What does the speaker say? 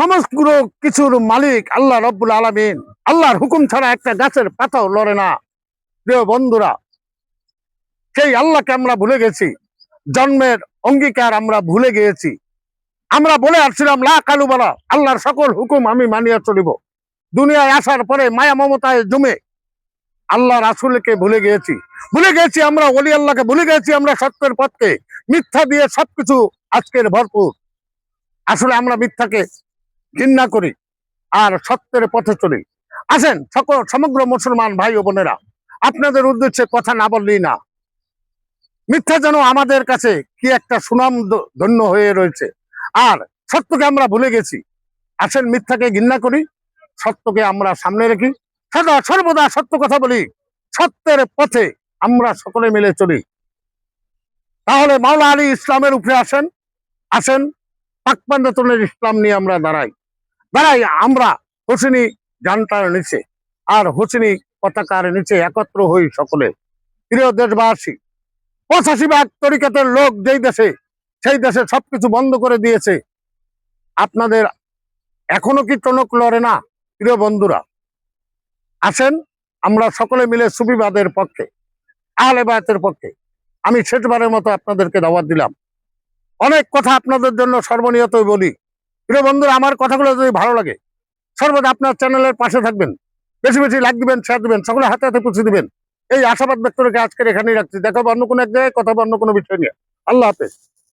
সমগ্র কিছুর মালিক আল্লাহ রব্বুল আলমিন। আল্লাহর হুকুম ছাড়া একটা গাছের পাতাও লড়ে না। প্রিয় বন্ধুরা, সেই আল্লাহকে আমরা ভুলে গেছি। জন্মের অঙ্গীকার আমরা ভুলে গিয়েছি। আমরা বলে আসছিলাম, লা কালু বলা, আল্লাহর সকল হুকুম আমি মানিয়া চলিব। দুনিয়ায় আসার পরে মায়া মমতায় জমে আল্লাহ রাসুলকে ভুলে গিয়েছি। ভুলে গেছি আমরা অলি আল্লাহকে ভুলে গেছি আমরা সত্যের পথকে। মিথ্যা দিয়ে সবকিছু আজকের ভরপুর। আসলে আমরা মিথ্যাকে ঘৃণা করি আর সত্যের পথে চলি। আসেন, সকল, সমগ্র মুসলমান ভাই ও বোনেরা, আপনাদের উদ্দেশ্যে কথা না বললেই না। মিথ্যা যেন আমাদের কাছে কি একটা সুনাম ধন্য হয়ে রয়েছে। আর সত্যকে আমরা ভুলে গেছি। আসেন, মিথ্যাকে ঘৃণা করি, সত্যকে আমরা সামনে রাখি। সদা, সর্বদা সত্য কথা বলি, সত্যের পথে আমরা সকলে মিলে চলি। তাহলে মাওলা আলী ইসলামের উপরে আসেন আসেন পাকপান্ডতনের ইসলাম নিয়ে আমরা দাঁড়াই। দাঁড়াই আমরা হোসেনি জানটার নিচে আর হোসেনি পতাকার নিচে একত্র হই সকলে। প্রিয় দেশবাসী, পঁচাশি ভাগ তরিকাতের লোক যেই দেশে, সেই দেশে সবকিছু বন্ধ করে দিয়েছে। আপনাদের এখনও কি টনক লড়ে না, প্রিয় বন্ধুরা? আসেন, আমরা সকলে মিলে সুবিবাদের পক্ষে আহলে বায়াতের পক্ষে, আমি শেষবারের মতো আপনাদেরকে দাওয়াত দিলাম। অনেক কথা আপনাদের জন্য সর্বনিয়তই বলি। প্রিয় বন্ধুরা, আমার কথাগুলো যদি ভালো লাগে, সর্বদা আপনার চ্যানেলের পাশে থাকবেন। বেশি বেশি লাইক দিবেন শেয়ার দিবেন, সকলে হাতে হাতে পুষে দিবেন। এই আশাবাদ ব্যক্ত রেখে আজকের এখানেই রাখছি। দেখাবো অন্য কোনো এক জায়গায়, কথা অন্য কোনো বিষয় নিয়ে। আল্লাহ হাফেজ।